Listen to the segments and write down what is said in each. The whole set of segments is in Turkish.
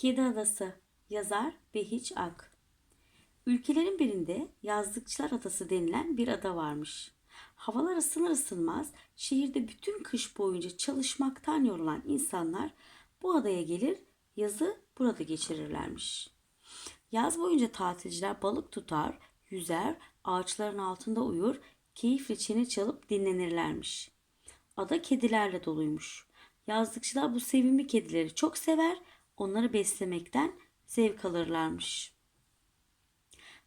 Kedi Adası Yazar Behiç Ak Ülkelerin birinde Yazlıkçılar Adası denilen bir ada varmış. Havalar ısınır ısınmaz şehirde bütün kış boyunca çalışmaktan yorulan insanlar bu adaya gelir yazı burada geçirirlermiş. Yaz boyunca tatilciler balık tutar, yüzer, ağaçların altında uyur, keyifle çene çalıp dinlenirlermiş. Ada kedilerle doluymuş. Yazlıkçılar bu sevimli kedileri çok sever, onları beslemekten zevk alırlarmış.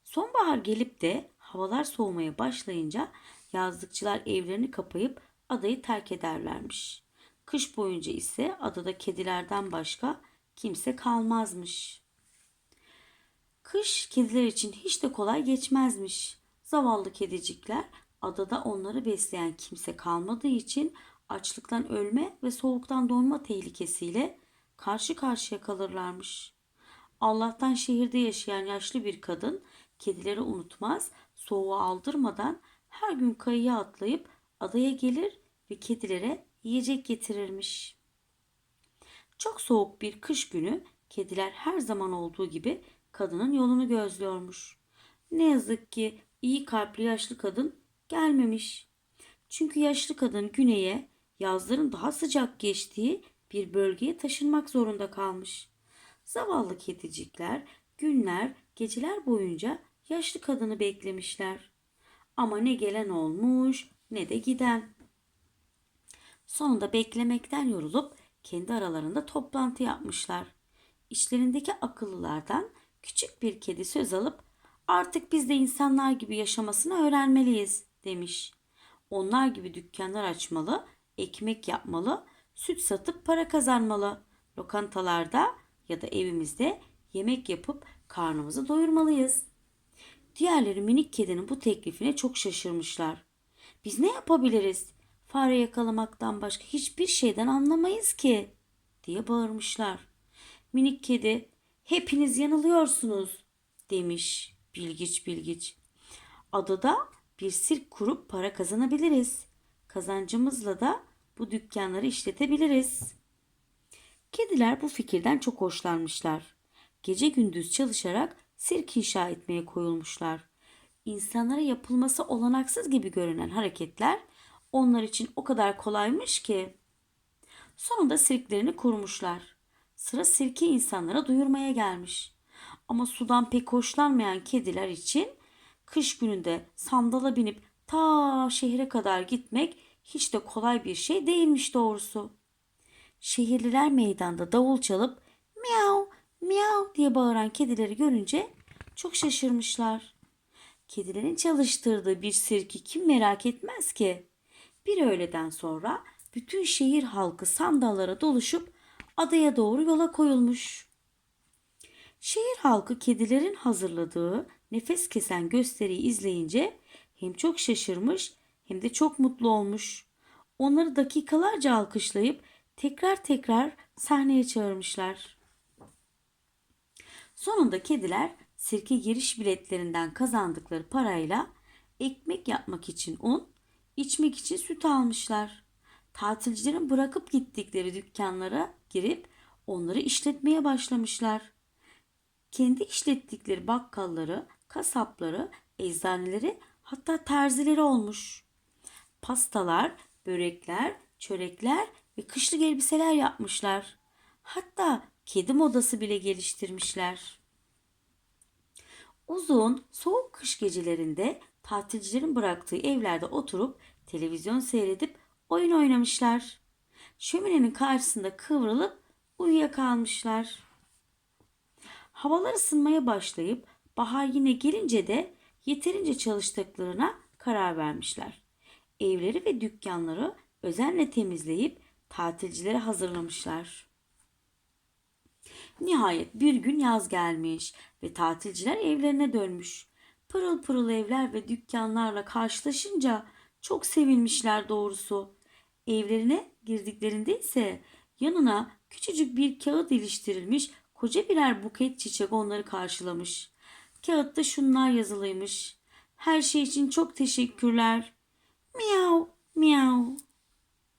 Sonbahar gelip de havalar soğumaya başlayınca yazlıkçılar evlerini kapayıp adayı terk ederlermiş. Kış boyunca ise adada kedilerden başka kimse kalmazmış. Kış kediler için hiç de kolay geçmezmiş. Zavallı kedicikler adada onları besleyen kimse kalmadığı için açlıktan ölme ve soğuktan donma tehlikesiyle karşı karşıya kalırlarmış. Allah'tan şehirde yaşayan yaşlı bir kadın kedileri unutmaz, soğuğu aldırmadan her gün kayıya atlayıp adaya gelir ve kedilere yiyecek getirirmiş. Çok soğuk bir kış günü kediler her zaman olduğu gibi kadının yolunu gözlüyormuş. Ne yazık ki iyi kalpli yaşlı kadın gelmemiş. Çünkü yaşlı kadın güneye yazların daha sıcak geçtiği bir bölgeye taşınmak zorunda kalmış. Zavallı kedicikler günler, geceler boyunca yaşlı kadını beklemişler. Ama ne gelen olmuş ne de giden. Sonunda beklemekten yorulup kendi aralarında toplantı yapmışlar. İçlerindeki akıllılardan küçük bir kedi söz alıp artık biz de insanlar gibi yaşamasını öğrenmeliyiz demiş. Onlar gibi dükkanlar açmalı, ekmek yapmalı, süt satıp para kazanmalı. Lokantalarda ya da evimizde yemek yapıp karnımızı doyurmalıyız. Diğerleri minik kedinin bu teklifine çok şaşırmışlar. Biz ne yapabiliriz? Fare yakalamaktan başka hiçbir şeyden anlamayız ki diye bağırmışlar. Minik kedi hepiniz yanılıyorsunuz demiş bilgiç bilgiç. Adada bir sirk kurup para kazanabiliriz. Kazancımızla da bu dükkanları işletebiliriz. Kediler bu fikirden çok hoşlanmışlar. Gece gündüz çalışarak sirk inşa etmeye koyulmuşlar. İnsanlara yapılması olanaksız gibi görünen hareketler onlar için o kadar kolaymış ki. Sonunda sirklerini kurmuşlar. Sıra sirki insanlara duyurmaya gelmiş. Ama sudan pek hoşlanmayan kediler için kış gününde sandala binip ta şehre kadar gitmek hiç de kolay bir şey değilmiş doğrusu. Şehirliler meydanda davul çalıp miyav miyav diye bağıran kedileri görünce çok şaşırmışlar. Kedilerin çalıştırdığı bir sirki kim merak etmez ki? Bir öğleden sonra bütün şehir halkı sandallara doluşup adaya doğru yola koyulmuş. Şehir halkı kedilerin hazırladığı nefes kesen gösteriyi izleyince hem çok şaşırmış hem de çok mutlu olmuş. Onları dakikalarca alkışlayıp tekrar tekrar sahneye çağırmışlar. Sonunda kediler sirke giriş biletlerinden kazandıkları parayla ekmek yapmak için un, içmek için süt almışlar. Tatilcilerin bırakıp gittikleri dükkanlara girip onları işletmeye başlamışlar. Kendi işlettikleri bakkalları, kasapları, eczaneleri hatta terzileri olmuş. Pastalar, börekler, çörekler ve kışlık elbiseler yapmışlar. Hatta kedi modası bile geliştirmişler. Uzun, soğuk kış gecelerinde tatilcilerin bıraktığı evlerde oturup televizyon seyredip oyun oynamışlar. Şöminenin karşısında kıvrılıp uyuyakalmışlar. Havalar ısınmaya başlayıp bahar yine gelince de yeterince çalıştıklarına karar vermişler. Evleri ve dükkanları özenle temizleyip tatilcilere hazırlamışlar. Nihayet bir gün yaz gelmiş ve tatilciler evlerine dönmüş. Pırıl pırıl evler ve dükkanlarla karşılaşınca çok sevinmişler doğrusu. Evlerine girdiklerinde ise yanına küçücük bir kağıt iliştirilmiş koca birer buket çiçek onları karşılamış. Kağıtta şunlar yazılıymış. Her şey için çok teşekkürler. 喵喵。